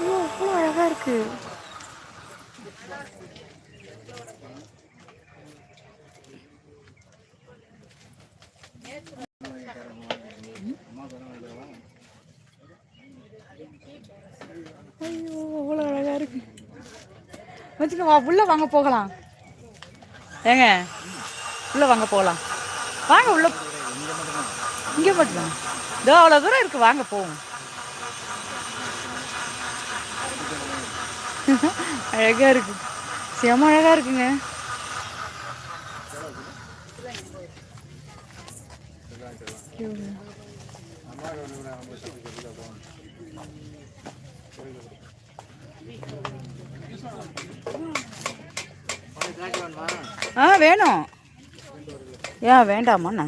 ஐயோ அவ்வளோ அழகாக இருக்கு. ஐயோ அவ்வளோ அழகா இருக்கு. வச்சுக்க வா உள்ள வாங்க போகலாம். ஏங்க உள்ள வாங்க போகலாம். வாங்க உள்ள இங்கே மட்டும்தான்? இதோ அவ்வளோ தூரம் இருக்கு. வாங்க போவோம். அழகாக இருக்கு. செம அழகாக இருக்குங்க. ஆ வேணும். ஏன் வேண்டாமாண்ணா